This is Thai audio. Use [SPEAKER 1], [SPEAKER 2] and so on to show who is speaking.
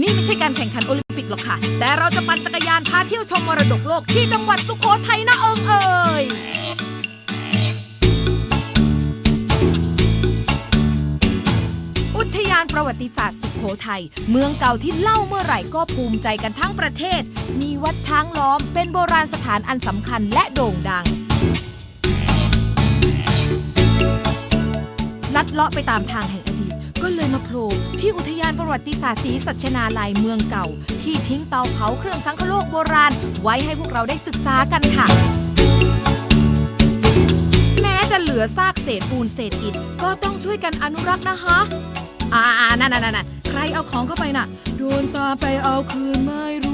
[SPEAKER 1] นี่ไม่ใช่การแข่งขันโอลิมปิกหรอกค่ะ แต่เราจะปั่นจักรยานพาเที่ยวชมมรดกโลกที่จังหวัดสุโขทัยนะเอิงเอ่ยอุทยานประวัติศาสตร์สุโขทัยเมืองเก่าที่เล่าเมื่อไหร่ก็ภูมิใจกันทั้งประเทศ มีวัดช้างล้อมเป็นโบราณสถานอันสำคัญและโด่งดังลัดเลาะไปตามทางแห่ง ก็เลยมาโผล่ที่อุทยานประวัติศาสตร์ศรีสัชนาลัยเมืองเก่า ที่ทิ้งเตาเผาเครื่องสังคโลกโบราณ ไว้ให้พวกเราได้ศึกษากันค่ะ แม้จะเหลือซากเศษปูนเศษอิฐก็ต้องช่วยกันอนุรักษ์นะคะ อ่าๆนั่นๆๆๆใครเอาของเข้าไปน่ะ โดนตามไปเอาคืนไม่ร